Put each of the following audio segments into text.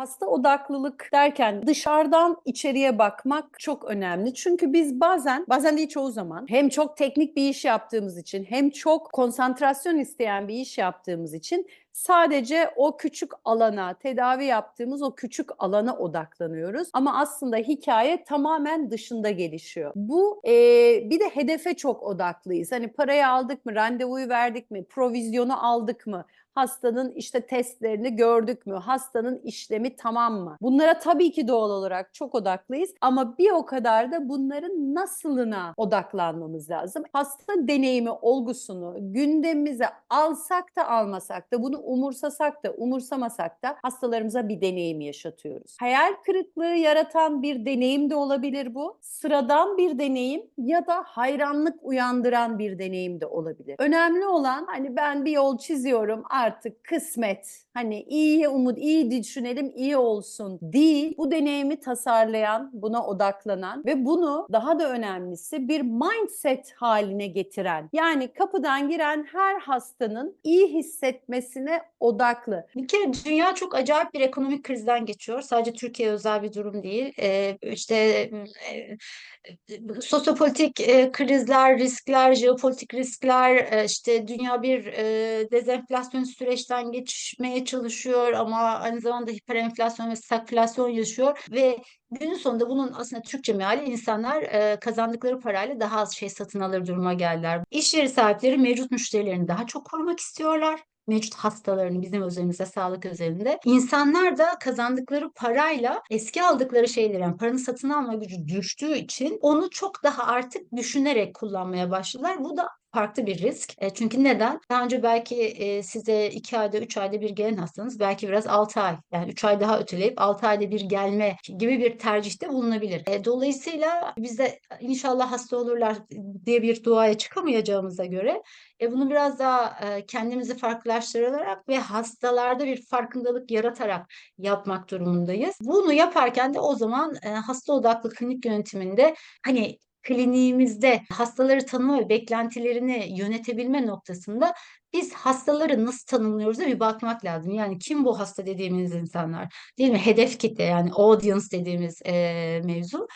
hasta odaklılık derken dışarıdan içeriye bakmak çok önemli. Çünkü biz bazen, bazen değil çoğu zaman hem çok teknik bir iş yaptığımız için hem çok konsantrasyon isteyen bir iş yaptığımız için sadece o küçük alana, tedavi yaptığımız o küçük alana odaklanıyoruz. Ama aslında hikaye tamamen dışında gelişiyor. Bu e, bir de hedefe çok odaklıyız. Hani parayı aldık mı, randevuyu verdik mi, provizyonu aldık mı? Hastanın işte testlerini gördük mü? Hastanın işlemi tamam mı? Bunlara tabii ki doğal olarak çok odaklıyız ama bir o kadar da bunların nasılına odaklanmamız lazım. Hasta deneyimi olgusunu gündemimize alsak da almasak da bunu umursasak da umursamasak da hastalarımıza bir deneyim yaşatıyoruz. Hayal kırıklığı yaratan bir deneyim de olabilir bu. Sıradan bir deneyim ya da hayranlık uyandıran bir deneyim de olabilir. Önemli olan hani ben bir yol çiziyorum artık kısmet. Hani iyiye umut, iyi düşünelim, iyi olsun değil. Bu deneyimi tasarlayan, buna odaklanan ve bunu daha da önemlisi bir mindset haline getiren. Yani kapıdan giren her hastanın iyi hissetmesine odaklı. Bir kere dünya çok acayip bir ekonomik krizden geçiyor. Sadece Türkiye özel bir durum değil. Ee, işte e, e, sosyopolitik e, krizler, riskler, jeopolitik riskler, e, işte dünya bir e, dezenflasyon süreçten geçmeye çalışıyor ama aynı zamanda hiperenflasyon ve stagflasyon yaşıyor ve günün sonunda bunun aslında Türkçe meali insanlar e, kazandıkları parayla daha az şey satın alır duruma geldiler. İş yeri sahipleri mevcut müşterilerini daha çok korumak istiyorlar mevcut hastalarını bizim özelimizde sağlık özelinde. İnsanlar da kazandıkları parayla eski aldıkları şeyleri yani paranın satın alma gücü düştüğü için onu çok daha artık düşünerek kullanmaya başladılar. Bu da farklı bir risk. E, çünkü neden? Daha önce belki e, size 2 ayda 3 ayda bir gelen hastanız belki biraz 6 ay yani 3 ay daha öteleyip 6 ayda bir gelme gibi bir tercihte bulunabilir. E, dolayısıyla biz de inşallah hasta olurlar diye bir duaya çıkamayacağımıza göre e, bunu biraz daha e, kendimizi farklılaştırarak ve hastalarda bir farkındalık yaratarak yapmak durumundayız. Bunu yaparken de o zaman e, hasta odaklı klinik yönetiminde hani kliniğimizde hastaları tanıma ve beklentilerini yönetebilme noktasında biz hastaları nasıl tanımlıyoruz bir bakmak lazım. Yani kim bu hasta dediğimiz insanlar değil mi? Hedef kitle yani audience dediğimiz e, mevzu.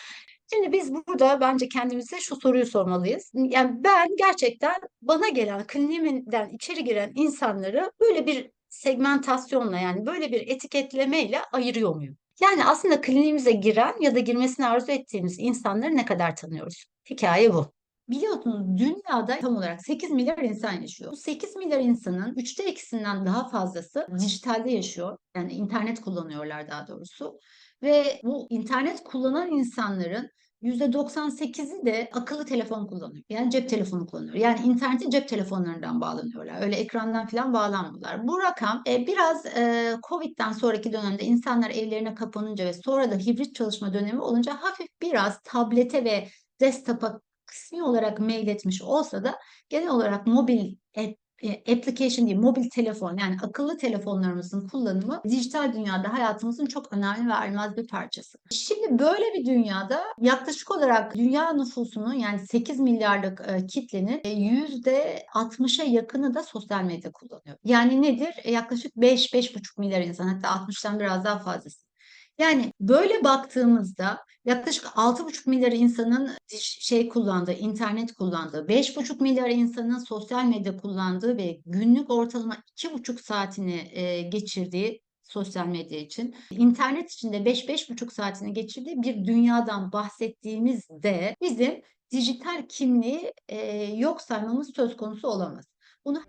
Şimdi biz burada bence kendimize şu soruyu sormalıyız. Yani ben gerçekten bana gelen kliniğimden içeri giren insanları böyle bir segmentasyonla yani böyle bir etiketlemeyle ayırıyor muyum? Yani aslında kliniğimize giren ya da girmesini arzu ettiğimiz insanları ne kadar tanıyoruz? Hikaye bu. Biliyorsunuz dünyada tam olarak 8 milyar insan yaşıyor. Bu 8 milyar insanın 3'te ikisinden daha fazlası dijitalde yaşıyor. Yani internet kullanıyorlar daha doğrusu. Ve bu internet kullanan insanların %98'i de akıllı telefon kullanıyor. Yani cep telefonu kullanıyor. Yani internete cep telefonlarından bağlanıyorlar. Öyle ekrandan falan bağlanmıyorlar. Bu rakam e, biraz e, Covid'den sonraki dönemde insanlar evlerine kapanınca ve sonra da hibrit çalışma dönemi olunca hafif biraz tablete ve desktop'a kısmi olarak mail etmiş olsa da genel olarak mobil app e, application değil, mobil telefon yani akıllı telefonlarımızın kullanımı dijital dünyada hayatımızın çok önemli ve ayrılmaz bir parçası. Şimdi böyle bir dünyada yaklaşık olarak dünya nüfusunun yani 8 milyarlık e, kitlenin e, %60'a yakını da sosyal medya kullanıyor. Yani nedir? E, yaklaşık 5-5,5 milyar insan hatta 60'tan biraz daha fazlası. Yani böyle baktığımızda yaklaşık 6,5 milyar insanın şey kullandığı, internet kullandığı, 5,5 milyar insanın sosyal medya kullandığı ve günlük ortalama 2,5 saatini e, geçirdiği sosyal medya için. internet için de 5-5,5 saatini geçirdiği bir dünyadan bahsettiğimizde bizim dijital kimliği e, yok saymamız söz konusu olamaz. Bunu